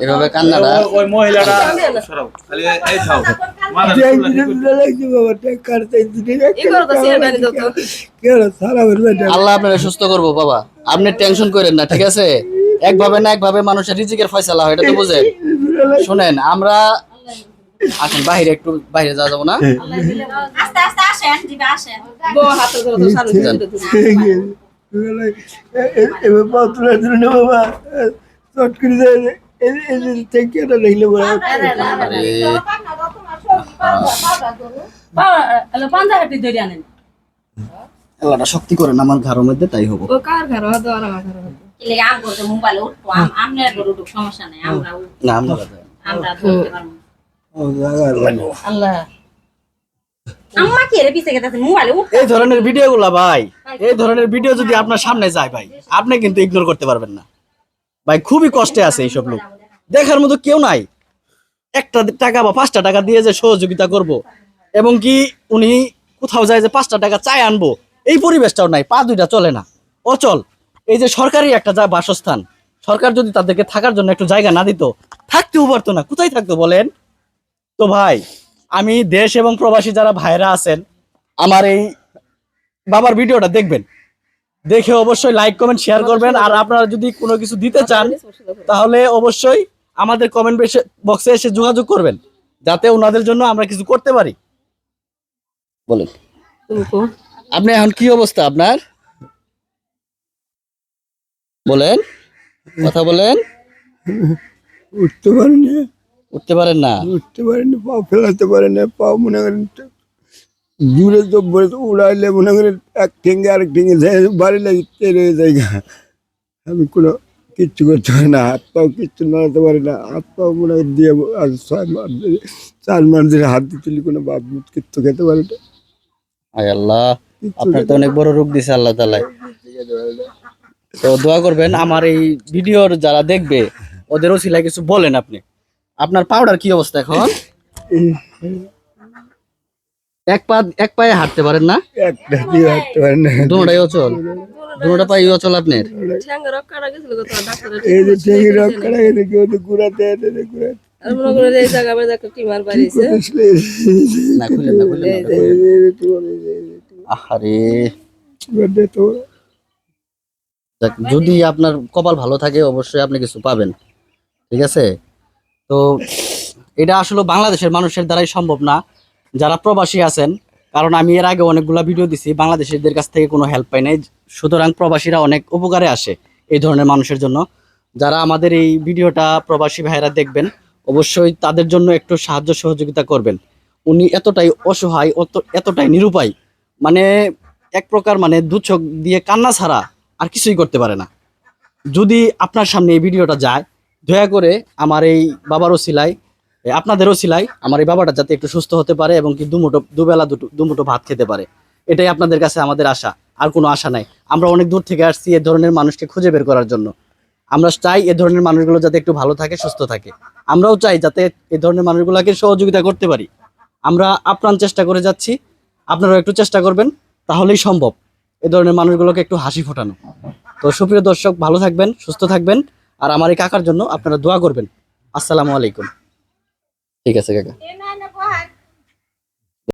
এভাবে কান্নাটা ওই- ওই মহিলাটা সরাও খালি এই আল্লাহ আপনারা সুস্থ করব বাবা। আপনি টেনশন করেন না ঠিক আছে? একভাবে না একভাবে মানুষের রিজিকের ফয়সালা হয় এটা তো বুঝেন। শুনেন আমরা আসেন বাইরে একটু বাইরে যাওয়া যাব না? আস্তে আস্তে আসেন দিবে আসেন। বউ হাতে ধরো তো সারু দিতে দিতে। এবার পা তুলে তুলে নে বাবা। দেখলে ধরে আনেন শক্তি করেন আমার ঘরের মধ্যে তাই হব কার ঘর হতো আর আমার ঘর হতো এলে আম করতে মোবাইলে উঠবো আম- আমনের করে উঠুক সমস্যা নাই আমরা না আমরা আমরা ধরতে পারব আল্লাহ আম্মা কি রে পিছে গেছে মোবাইলে উঠ এই ধরনের ভিডিও গুলা ভাই এই ধরনের ভিডিও যদি আপনার সামনে যায় ভাই আপনি কিন্তু ইগনোর করতে পারবেন না ভাই, খুবই কষ্টে আছে এইসব লোক। দেখার মতো কেউ নাই। একটা টাকা বা পাঁচটা টাকা দিয়ে যে সহযোগিতা করব। এবং কি উনি কোথাও যায় যে পাঁচটা টাকা চাই আনব। এই পরিবেশটাও নাই, পা দুইটা চলে না। অচল। এই যে সরকারি একটা যা বাসস্থান, সরকার যদি তাদেরকে থাকার জন্য একটু জায়গা না দিত, থাকতেও পারতো না। কোথায় থাকতো বলেন? তো ভাই, আমি দেশ এবং প্রবাসী যারা ভাইরা আছেন, আমার এই বাবার ভিডিওটা দেখবেন। দেখে অবশ্যই লাইক কমেন্ট শেয়ার করবেন। আর আপনারা যদি কোনো কিছু দিতে চান তাহলে অবশ্যই আমাদের কমেন্ট বক্সে এসে যোগাযোগ করবেন যাতে ওনাদের জন্য আমরা কিছু করতে পারি। বলেন। আপনি এখন কি অবস্থা আপনার? বলেন। কথা বলেন। উঠতে পারে না। উঠতে পারেন না। উঠতে পারেন না পা ফেলাতে পারেন না পা মনে করেন দূরে তো বলে তো উড়াইলে মনে করেন এক ঠেঙ্গে আরেক ঠেঙ্গে যায় বাড়ি লাগে তেরে জায়গা আমি কোনো কিচ্ছু করতে পারি না হাত পাও কিচ্ছু নাড়াতে পারি না হাত পাও মনে দিয়ে আর ছয় মাস ধরে চার মাস ধরে হাত দিচ্ছিলি কোনো বাপ মুখ কিচ্ছু খেতে পারি না। আয় আল্লাহ আপনার তো অনেক বড় রোগ দিছে আল্লাহ তালায় না। তো দোয়া করবেন আমার এই ভিডিওর যারা দেখবে ওদের ওসিলায় কিছু বলেন আপনি। আপনার পাউডার কি অবস্থা এখন? এক পা এক পায়ে হাঁটতে পারেন না? একটা দিয়ে হাঁটতে পারি না। দুটাই অচল। দুটা পায়ে অচল আপনার? এই যে ঠেঙ্গে রক করা গেছে কেউ তো ঘুরাতে ঘুরাতে। যদি আপনার কপাল ভালো থাকে অবশ্যই আপনি কিছু পাবেন। ঠিক আছে? তো এটা আসলে বাংলাদেশের মানুষের দ্বারাই সম্ভব না। যারা প্রবাসী আছেন, কারণ আমি এর আগে অনেকগুলা ভিডিও দিছি, বাংলাদেশিদের কাছ থেকে কোনো হেল্প পাই নাই। সুতরাং প্রবাসীরা অনেক উপকারে আসে এই ধরনের মানুষের জন্য। যারা আমাদের এই ভিডিওটা প্রবাসী ভাইয়েরা দেখবেন, অবশ্যই তাদের জন্য একটু সাহায্য সহযোগিতা করবেন। উনি এতটাই অসহায় এতটাই নিরুপায়। মানে এক প্রকার মানে দু চোখ দিয়ে কান্না ছাড়া আর কিছুই করতে পারে না। যদি আপনার সামনে এই ভিডিওটা যায়, দয়া করে আমার এই বাবারও সিলাই আপনাদেরও সিলাই। আমার এই বাবাটা যাতে একটু সুস্থ হতে পারে এবং কি দুমুটো দুবেলা দুটো দুমুটো ভাত খেতে পারে। এটাই আপনাদের কাছে আমাদের আশা। আর কোনো আশা নাই। আমরা অনেক দূর থেকে আসছি এ ধরনের মানুষকে খুঁজে বের করার জন্য। আমরা চাই এ ধরনের মানুষগুলো যাতে একটু ভালো থাকে, সুস্থ থাকে। আমরাও চাই যাতে এ ধরনের মানুষগুলোকে সহযোগিতা করতে পারি। আমরা আপ্রাণ চেষ্টা করে যাচ্ছি। আপনারাও একটু চেষ্টা করবেন, তাহলেই সম্ভব। এ ধরনের মানুষগুলোকে একটু হাসি ফোটানো। তো সুপ্রিয় দর্শক, ভালো থাকবেন, সুস্থ থাকবেন। আর আমার এই কাকার জন্য আপনারা দোয়া করবেন। আসসালামু আলাইকুম। ঠিক আছে কাকা।